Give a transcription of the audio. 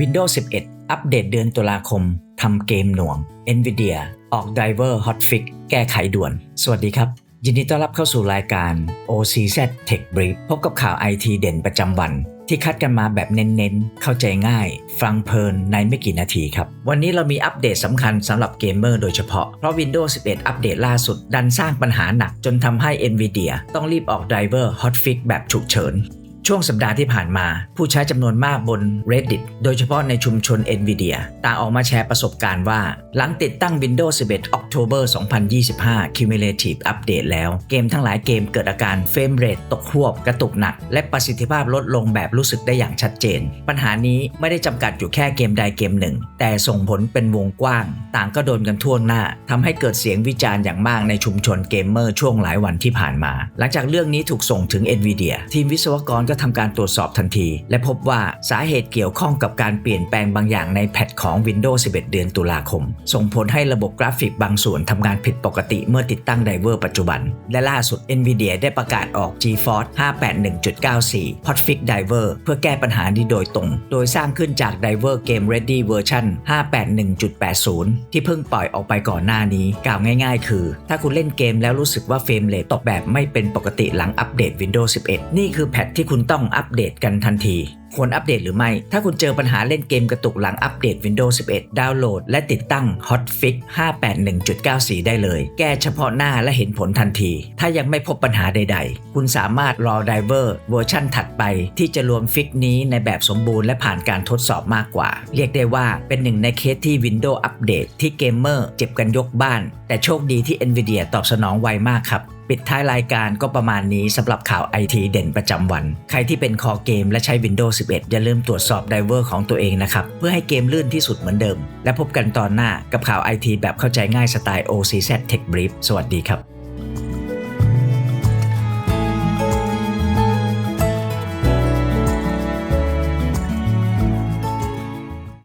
Windows 11 อัปเดตเดือนตุลาคม ทำเกมหน่วง Nvidia ออก Driver Hotfix แก้ไขด่วน สวัสดีครับ ยินดีต้อนรับเข้าสู่รายการ OCZ Tech Brief พบกับข่าว IT เด่นประจำวัน ที่คัดกันมาแบบเน้นๆ เข้าใจง่าย ฟังเพลินในไม่กี่นาทีครับ วันนี้เรามีอัปเดตสำคัญสำหรับเกมเมอร์โดยเฉพาะ เพราะ Windows 11 อัปเดตล่าสุด ดันสร้างปัญหาหนักจนทำให้ Nvidia ต้องรีบออก Driver Hotfix แบบฉุกเฉิน ช่วงสัปดาห์ที่ผ่านมา ผู้ใช้จำนวนมากบน Reddit โดยเฉพาะในชุมชน Nvidia ต่างออกมาแชร์ประสบการณ์ว่า หลังติดตั้ง Windows 11 October 2025 Cumulative Update แล้ว เกมทั้งหลายเกมเกิดอาการเฟรมเรทตกควบกระตุกหนัก และประสิทธิภาพลดลงแบบรู้สึกได้อย่างชัดเจน ปัญหานี้ไม่ได้จำกัดอยู่แค่เกมใดเกมหนึ่ง แต่ส่งผลเป็นวงกว้าง ต่างก็โดนกันทั่วหน้าทำให้เกิดเสียงวิจารณ์อย่างมากในชุมชนเกมเมอร์ช่วงหลายวันที่ผ่านมา หลังจากเรื่องนี้ถูกส่งถึง Nvidia ทีมวิศวกรก็ทำการตรวจสอบทันที และพบว่าสาเหตุเกี่ยวข้องกับการเปลี่ยนแปลงบางอย่างในแพทของ Windows 11 เดือนตุลาคม ส่งผลให้ระบบกราฟิกบางส่วนทำงานผิดปกติเมื่อติดตั้งไดเวอร์ปัจจุบัน และล่าสุด Nvidia ได้ประกาศออก GeForce 581.94 Hotfix Driver เพื่อแก้ปัญหานี้โดยตรง โดยสร้างขึ้นจาก Diver Game Ready Version 581.80 ที่เพิ่งปล่อยออกไปก่อนหน้านี้กล่าวง่ายๆ คือ ถ้าคุณเล่นเกมแล้วรู้สึกว่าเฟรมเรทตกแบบไม่เป็นปกติหลังอัปเดต Windows 11 นี่คือแพทที่คุณต้องอัปเดตกันทันที ควรอัปเดตหรือไม่ ถ้าคุณเจอปัญหาเล่นเกมกระตุกหลังอัปเดต Windows 11 ดาวน์โหลด และติดตั้ง Hotfix 581.94 ได้เลย แก้เฉพาะหน้าและเห็นผลทันที ถ้ายังไม่พบปัญหาใด ๆ คุณสามารถรอ Driver เวอร์ชั่นถัดไป ที่จะรวมฟิกนี้ในแบบสมบูรณ์และผ่านการทดสอบมากกว่า เรียกได้ว่าเป็นหนึ่งในเคสที่ Windows อัปเดตที่เกมเมอร์เจ็บกันยกบ้าน แต่โชคดีที่ Nvidia ตอบสนองไวมากครับ ปิดท้ายรายการก็ประมาณนี้สำหรับข่าวไอทีเด่นประจำวัน ใครที่เป็นคอเกมและใช้ Windows 11 อย่าลืมตรวจสอบไดเวอร์ของตัวเองนะครับ เพื่อให้เกมลื่นที่สุดเหมือนเดิม และพบกันตอนหน้ากับข่าวไอทีแบบเข้าใจง่ายสไตล์ OCZ Tech Brief สวัสดีครับ